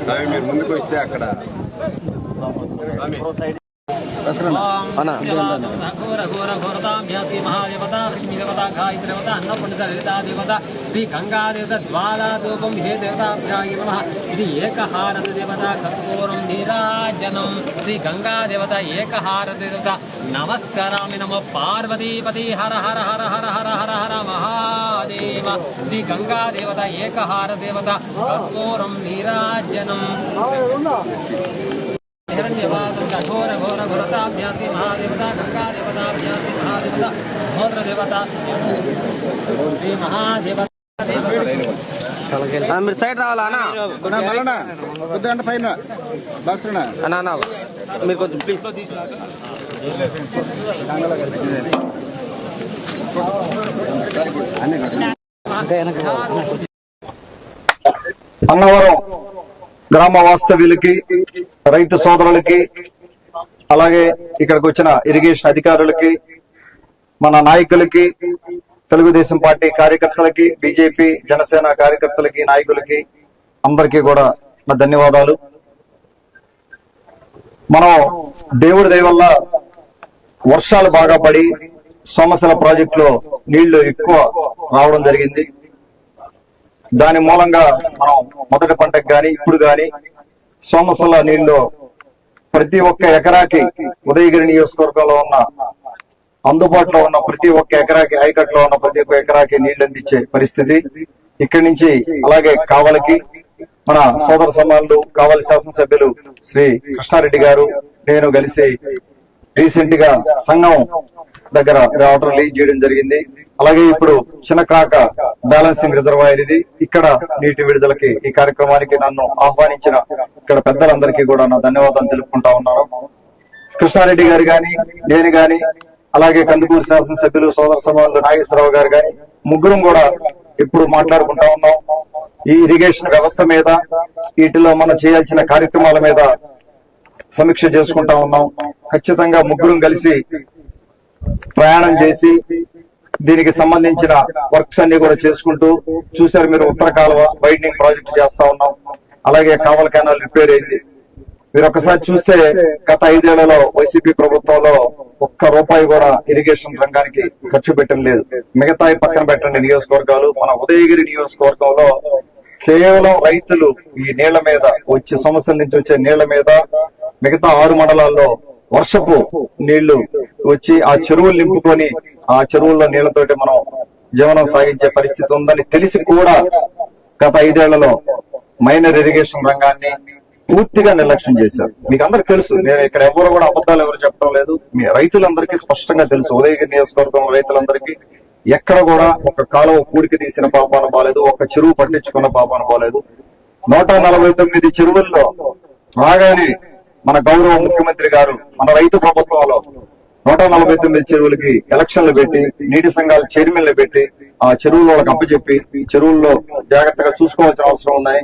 స్వామి, మీరు ముందుకు వస్తే అక్కడ. శ్రీ గంగా దేవత జ్వాలా ధూపం హే దేవతాభ్యాయ నమ ఇది ఏకహారత దేవత కర్పూరం నీరాజనం శ్రీ గంగా దేవత ఏకహారత దేవత నమస్కరామి నమ పార్వతీపతి హర హర హర హర హర హర హర దేవ ది గంగా దేవత ఏకహార దేవత కర్పూరం నీరాజనం. ఘోర ఘోర ఘోరతాభ్యాసి మహాదేవత గంగా మహాదేవత ఘోర దేవత శ్రీ మహాదేవత. మీరు సైడ్ రావాలా పైన బస్ మీరు కొంచెం ప్లీజ్ అన్నవరం గ్రామ వాస్తవ్యులకి రైతు సోదరులకి అలాగే ఇక్కడికి వచ్చిన ఇరిగేషన్ అధికారులకి మన నాయకులకి తెలుగుదేశం పార్టీ కార్యకర్తలకి బీజేపీ జనసేన కార్యకర్తలకి నాయకులకి అందరికీ కూడా నా ధన్యవాదాలు. మనం దేవుడి దయవల్ల వర్షాలు బాగా పడి సోమశల ప్రాజెక్టులో నీళ్ళు ఎక్కువ రావడం జరిగింది. దాని మూలంగా మనం మొదటి పంటకు గాని ఇప్పుడు గాని సోమసల నీళ్ళు ప్రతి ఒక్క ఎకరాకి ఉదయగిరి నియోజకవర్గంలో ఉన్న అందుబాటులో ఉన్న ప్రతి ఒక్క ఎకరాకి ఐకట్లో ఉన్న ప్రతి ఒక్క ఎకరాకి నీళ్ళు అందించే పరిస్థితి ఇక్కడి నుంచి అలాగే కావలికి మన సోదర సమానులు కావలి శాసనసభ్యులు శ్రీ కృష్ణారెడ్డి గారు నేను కలిసి రీసెంట్గా సంఘం దగ్గర వాటర్ లీక్ చేయడం జరిగింది. అలాగే ఇప్పుడు చిన్నక్రాక బ్యాలెన్సింగ్ రిజర్వాయర్ ఇది. ఇక్కడ నీటి విడుదలకి ఈ కార్యక్రమానికి నన్ను ఆహ్వానించిన ఇక్కడ పెద్దలందరికీ కూడా నా ధన్యవాదాలు తెలుపుకుంటా ఉన్నాను. కృష్ణారెడ్డి గారు గాని నేను గాని అలాగే కందుకూరు శాసనసభ్యులు సోదర సమానులు నాగేశ్వరరావు గారు గాని ముగ్గురం కూడా ఇప్పుడు మాట్లాడుకుంటా ఉన్నాం. ఈ ఇరిగేషన్ వ్యవస్థ మీద వీటిలో మనం చేయాల్సిన కార్యక్రమాల మీద సమీక్ష చేసుకుంటా ఉన్నాం. ఖచ్చితంగా ముగ్గురం కలిసి ప్రయాణం చేసి దీనికి సంబంధించిన వర్క్స్ అన్ని కూడా చేసుకుంటూ చూశారు మీరు ఉత్తర కాలువ వైడనింగ్ ప్రాజెక్ట్ చేస్తా ఉన్నాం. అలాగే కావల కెనాల్ రిపేర్ అయింది. మీరు ఒకసారి చూస్తే గత ఐదేళ్ళలో వైసీపీ ప్రభుత్వంలో ఒక్క రూపాయి కూడా ఇరిగేషన్ రంగానికి ఖర్చు పెట్టడం లేదు. మిగతాయి పక్కన పెట్టండి నియోజకవర్గాలు. మన ఉదయగిరి నియోజకవర్గంలో కేవలం రైతులు ఈ నీళ్ళ మీద వచ్చే సమస్యల నుంచి వచ్చే నీళ్ళ మీద మిగతా ఆరు మండలాల్లో వర్షపు నీళ్ళు వచ్చి ఆ చెరువులు నింపుకొని ఆ చెరువుల్లో నీళ్ళతోటి మనం జీవనం సాగించే పరిస్థితి ఉందని తెలిసి కూడా గత ఐదేళ్ళలో మైనర్ ఇరిగేషన్ రంగాన్ని పూర్తిగా నిర్లక్ష్యం చేశారు. మీకు అందరికి తెలుసు నేను ఇక్కడ ఎవరు కూడా అబద్ధాలు ఎవరు చెప్పడం లేదు. మీ రైతులందరికీ స్పష్టంగా తెలుసు ఉదయగిరి నియోజకవర్గం రైతులందరికీ ఎక్కడ కూడా ఒక కాలువ కూడికి తీసిన పాపాన బాలేదు ఒక చెరువు పట్టించుకున్న పాపాన బాలేదు. నూట నలభై తొమ్మిది చెరువుల్లో రాగానే మన గౌరవ ముఖ్యమంత్రి గారు మన రైతు ప్రభుత్వంలో నూట నలభై తొమ్మిది చెరువులకి ఎలక్షన్లు పెట్టి నీటి సంఘాల చైర్మన్లు పెట్టి ఆ చెరువుల్లో వాళ్ళకి అప్పచెప్పి ఈ చెరువుల్లో జాగ్రత్తగా చూసుకోవాల్సిన అవసరం ఉందని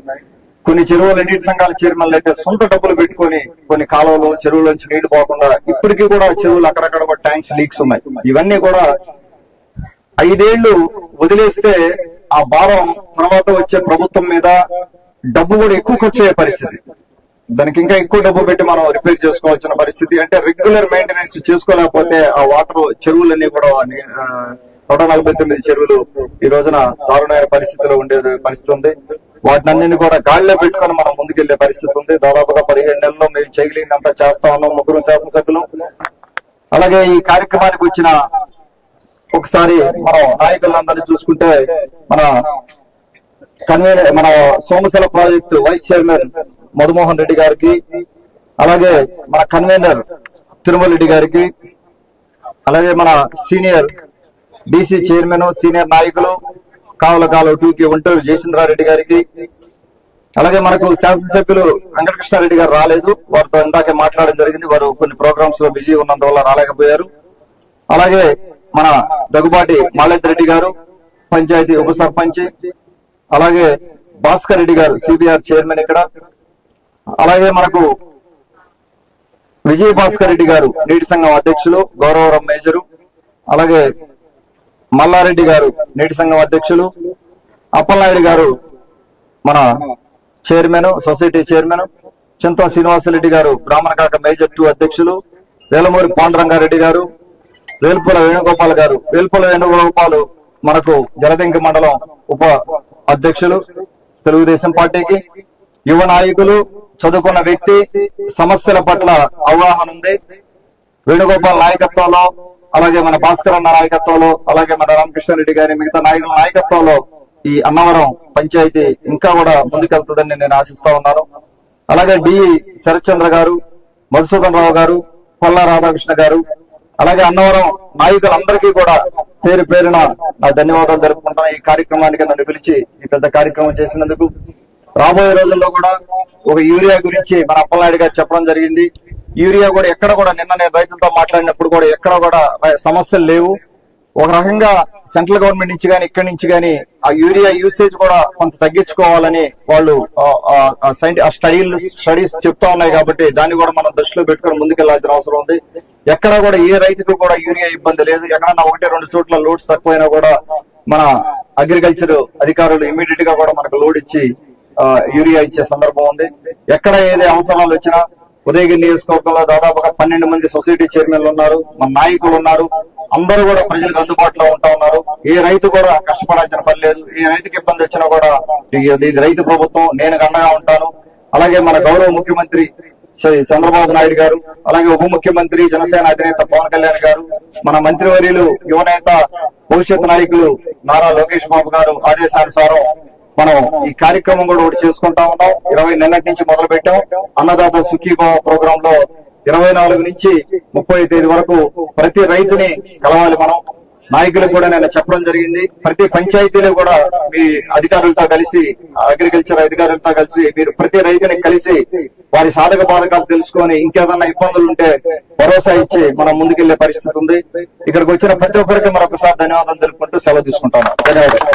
కొన్ని చెరువుల నీటి సంఘాల చైర్మన్లు అయితే సొంత డబ్బులు పెట్టుకొని కొన్ని కాలువలు చెరువులోంచి నీళ్ళు పోకుండా ఇప్పటికీ కూడా చెరువులు అక్కడక్కడ ట్యాంక్స్ లీక్స్ ఉన్నాయి. ఇవన్నీ కూడా ఐదేళ్ళు వదిలేస్తే ఆ భారం తర్వాత వచ్చే ప్రభుత్వం మీద డబ్బు కూడా ఎక్కువ ఖర్చు అయ్యే పరిస్థితి. దానికి ఇంకా ఎక్కువ డబ్బు పెట్టి మనం రిపేర్ చేసుకోవాల్సిన పరిస్థితి. అంటే రెగ్యులర్ మెయింటెనెన్స్ చేసుకోలేకపోతే ఆ వాటర్ చెరువులన్నీ కూడా నూట నలభై తొమ్మిది చెరువులు ఈ రోజున దారుణమైన పరిస్థితిలో ఉండే పరిస్థితి ఉంది. వాటిని కూడా గాలిలో పెట్టుకొని మనం ముందుకెళ్ళే పరిస్థితి ఉంది. దాదాపుగా పదిహేడు నెలల్లో మేము చేయగలిగిందంతా చేస్తా ఉన్నాం ముగ్గురు శాసనసభ్యులు. అలాగే ఈ కార్యక్రమానికి వచ్చిన ఒకసారి మనం నాయకులందరినీ చూసుకుంటే మన కన్వీనర్ మన Somasila project vice chairman Madhumohan Reddy గారికి అలాగే మన కన్వీనర్ తిరుమల రెడ్డి గారికి అలాగే మన సీనియర్ బీసీ చైర్మన్ సీనియర్ నాయకులు కావల కాలు టూకి ఒంటూరు జయచంద్రారెడ్డి గారికి అలాగే మనకు శాసనసభ్యులు వెంకటకృష్ణారెడ్డి గారు రాలేదు. వారితో ఇందాకే మాట్లాడడం జరిగింది. వారు కొన్ని ప్రోగ్రామ్స్లో బిజీ ఉన్నందువల్ల రాలేకపోయారు. అలాగే మన దగ్గుబాటి మాలేత్ రెడ్డి గారు పంచాయతీ ఉప అలాగే భాస్కర్ రెడ్డి గారు సిబిఆర్ చైర్మన్ ఇక్కడ. అలాగే మనకు విజయ భాస్కర్ రెడ్డి గారు నీటి సంఘం అధ్యక్షులు గౌరవరం మేజరు అలాగే మల్లారెడ్డి గారు నీటి సంఘం అధ్యక్షులు అప్పలనాయుడు గారు మన chairman society chairman Chintam Srinivasareddy గారు బ్రాహ్మణకాక మేజర్ టూ అధ్యక్షులు వేలమూరి పాండురంగారెడ్డి గారు వేల్పుల వేణుగోపాల్ గారు వేల్పుల వేణుగోపాల్ మనకు జలదింక మండలం ఉప అధ్యక్షులు తెలుగుదేశం పార్టీకి యువ నాయకులు చదువుకున్న వ్యక్తి సమస్యల పట్ల అవగాహన ఉంది. వేణుగోపాల్ నాయకత్వంలో అలాగే మన భాస్కర్ అన్న నాయకత్వంలో అలాగే మన రామకృష్ణారెడ్డి గారి మిగతా నాయకుల నాయకత్వంలో ఈ అన్నవరం పంచాయతీ ఇంకా కూడా ముందుకెళ్తుందని నేను ఆశిస్తా ఉన్నాను. అలాగే డి శరత్చంద్ర గారు మధుసూదన్ రావు గారు కొల్లా రాధాకృష్ణ గారు అలాగే అన్నవరం నాయకులందరికీ కూడా పేరు పేరున నా ధన్యవాదాలు జరుపుకుంటున్నా ఈ కార్యక్రమానికి నన్ను పిలిచి ఈ పెద్ద కార్యక్రమం చేసినందుకు రాబోయే రోజుల్లో కూడా ఒక యూరియా గురించి మన అప్పలనాయుడు గారు చెప్పడం జరిగింది. యూరియా కూడా ఎక్కడ కూడా నిన్న నేను రైతులతో మాట్లాడినప్పుడు కూడా ఎక్కడ కూడా సమస్యలు లేవు. ఒక రకంగా సెంట్రల్ గవర్నమెంట్ నుంచి కానీ ఇక్కడి నుంచి కానీ ఆ యూరియా యూసేజ్ కూడా కొంత తగ్గించుకోవాలని వాళ్ళు ఆ స్టడీలు స్టడీస్ చెప్తా ఉన్నాయి కాబట్టి దాన్ని కూడా మనం దృష్టిలో పెట్టుకొని ముందుకెళ్ళాల్సిన అవసరం ఉంది. ఎక్కడ కూడా ఏ రైతుకు కూడా యూరియా ఇబ్బంది లేదు. ఎక్కడన్నా ఒకటి రెండు చోట్ల లోడ్స్ తక్కువైనా కూడా మన అగ్రికల్చర్ అధికారులు ఇమీడియట్గా కూడా మనకు లోడ్ ఇచ్చి యూరియా ఇచ్చే సందర్భం ఉంది. ఎక్కడ ఏదే అవసరాలు వచ్చినా ఉదయగిరి నియోజకవర్గంలో దాదాపుగా పన్నెండు మంది సొసైటీ చైర్మన్లు ఉన్నారు మన నాయకులు ఉన్నారు. అందరూ కూడా ప్రజలకు అందుబాటులో ఉంటా ఉన్నారు. ఏ రైతు కూడా కష్టపడాల్సిన పని లేదు. ఏ రైతుకి ఇబ్బంది వచ్చినా కూడా ఇది రైతు ప్రభుత్వం నేను అండగా ఉంటాను. అలాగే మన గౌరవ ముఖ్యమంత్రి చంద్రబాబు నాయుడు గారు అలాగే ఉప ముఖ్యమంత్రి జనసేన అధినేత పవన్ కళ్యాణ్ గారు మన మంత్రివర్యులు యువనేత భవిష్యత్ నాయకులు నారా లోకేష్ బాబు గారు ఆదేశానుసారం మనం ఈ కార్యక్రమం కూడా ఒకటి చేసుకుంటా ఉన్నాం. ఇరవై నిన్నటి నుంచి మొదలు పెట్టాం అన్నదాత సుఖీభావ ప్రోగ్రామ్లో ఇరవై నాలుగు నుంచి ముప్పై తేదీ వరకు ప్రతి రైతుని కలవాలి మనం. నాయకులకు కూడా నేను చెప్పడం జరిగింది. ప్రతి పంచాయతీలో కూడా మీ అధికారులతో కలిసి అగ్రికల్చర్ అధికారులతో కలిసి మీరు ప్రతి రైతుని కలిసి వారి సాధక బాధకాలు తెలుసుకొని ఇంకేదన్నా ఇబ్బందులు ఉంటే భరోసా ఇచ్చి మనం ముందుకెళ్ళే పరిస్థితి ఉంది. ఇక్కడికి వచ్చిన ప్రతి ఒక్కరికి మరొకసారి ధన్యవాదాలు తెలుపుకుంటూ సెలవు తీసుకుంటాను. ధన్యవాదాలు.